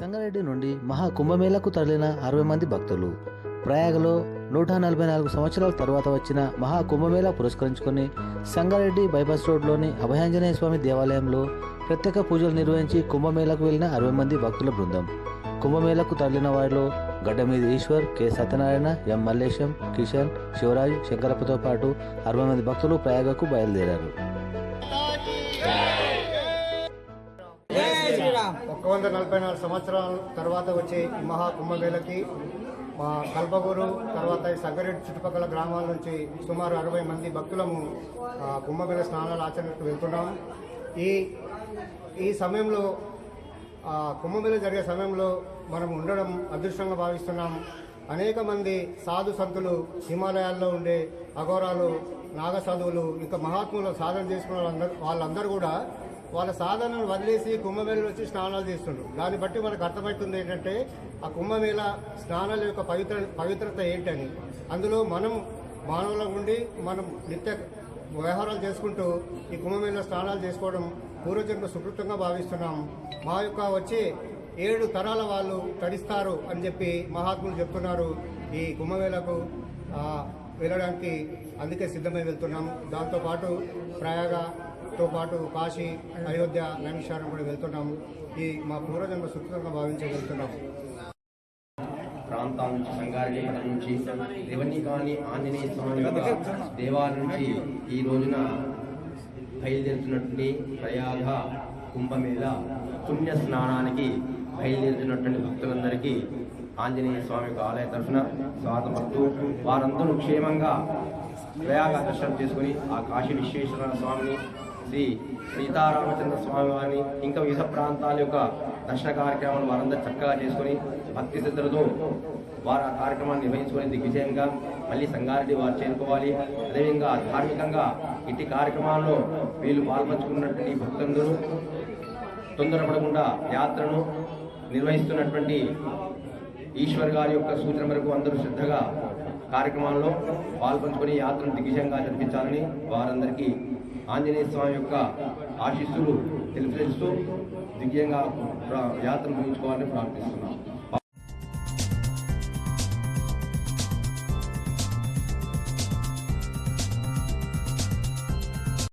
సంగారెడ్డి నుండి మహా కుంభమేళకు తరలిన అరవై మంది భక్తులు. ప్రయాగలో నూట నలభై నాలుగు సంవత్సరాల తర్వాత వచ్చిన మహా కుంభమేళా పురస్కరించుకొని సంగారెడ్డి బైపాస్ రోడ్లోని అభయాంజనేయ స్వామి దేవాలయంలో ప్రత్యేక పూజలు నిర్వహించి కుంభమేళకు వెళ్ళిన అరవై మంది భక్తుల బృందం. కుంభమేళకు తరలిన వారిలో గడ్డమీది ఈశ్వర్ కె. సత్యనారాయణ ఎం. మల్లేశం కిషన్ శివరాజ్ శంకరప్పతో పాటు అరవై మంది భక్తులు ప్రయాగకు బయలుదేరారు. ఒక్క వంద నలభై నాలుగు సంవత్సరాల తర్వాత వచ్చే ఈ మహాకుంభమేళకి మా కల్పగూరు తర్వాత ఈ సంగారెడ్డి చుట్టుపక్కల గ్రామాల నుంచి సుమారు అరవై మంది భక్తులము కుంభమేళ స్నానాలు ఆచరణకు వెళ్తున్నాము. ఈ ఈ సమయంలో కుంభమేళ జరిగే సమయంలో మనం ఉండడం అదృష్టంగా భావిస్తున్నాం అనేక మంది సాధు సంతులు హిమాలయాల్లో ఉండే అఘోరాలు నాగ సాధువులు ఇంకా మహాత్ములు సాధన చేసుకున్న వాళ్ళందరూ వాళ్ళందరూ కూడా వాళ్ళ సాధనను వదిలేసి కుంభమేళలో వచ్చి స్నానాలు చేస్తుండ్రు. దాన్ని బట్టి మనకు అర్థమవుతుంది ఏంటంటే ఆ కుంభమేళ స్నానాల యొక్క పవిత్ర పవిత్రత ఏంటని. అందులో మనం మానవుల ఉండి మనం నిత్య వ్యవహారాలు చేసుకుంటూ ఈ కుంభమేళ స్నానాలు చేసుకోవడం పూర్వజన్మ సుకృతంగా భావిస్తున్నాం. మా యొక్క వచ్చే ఏడు తరాల వాళ్ళు తడిస్తారు అని చెప్పి మహాత్ములు చెప్తున్నారు. ఈ కుంభమేళకు వెళ్ళడానికి అందుకే సిద్ధమై వెళ్తున్నాం దాంతోపాటు ప్రయాగతో పాటు కాశీ అయోధ్య నైమిషారం కూడా వెళ్తున్నాము. ఈ మా పూర్వజన్మ సుఖంగా భావించి వెళ్తున్నాం ప్రాంతాల నుంచి సంగారెడ్డి పట్టణం నుంచి రివన్నీ కాలనీ ఆంజనేయ స్వామి దేవాల నుంచి ఈ రోజున బయలుదేరుతున్నటువంటి ప్రయాగ కుంభమేళ పుణ్య స్నానానికి బయలుదేరుతున్నటువంటి భక్తులందరికీ ఆంజనేయ స్వామి యొక్క ఆలయ తరఫున స్వాగతం పడుతూ వారందరూ క్షేమంగా ప్రయాగ దర్శనం చేసుకుని ఆ కాశీ విశ్వేశ్వర స్వామిని శ్రీ సీతారామచంద్ర స్వామి వారిని ఇంకా వివిధ ప్రాంతాల యొక్క దర్శన కార్యక్రమాలు వారందరూ చక్కగా చేసుకొని భక్తి శ్రద్ధలతో వారు ఆ కార్యక్రమాన్ని నిర్వహించుకుని దిగ్విజయంగా మళ్ళీ సంగారెడ్డి వారు చేరుకోవాలి. అదేవిధంగా ధార్మికంగా ఇట్టి కార్యక్రమాల్లో వీళ్ళు పాల్పంచుకున్నటువంటి భక్తులందరూ తొందరపడకుండా యాత్రను నిర్వహిస్తున్నటువంటి ఈశ్వర్ గారి యొక్క సూచన మేరకు అందరూ శ్రద్ధగా కార్యక్రమాల్లో పాల్పంచుకొని యాత్రను దిగ్విజయంగా జరిపించాలని వారందరికీ ఆంజనేయ స్వామి యొక్క ఆశీస్సులు తెలియజేస్తూ దిగ్విజయంగా ప్ర- యాత్రను ముగించుకోవాలని ప్రార్థిస్తున్నాం.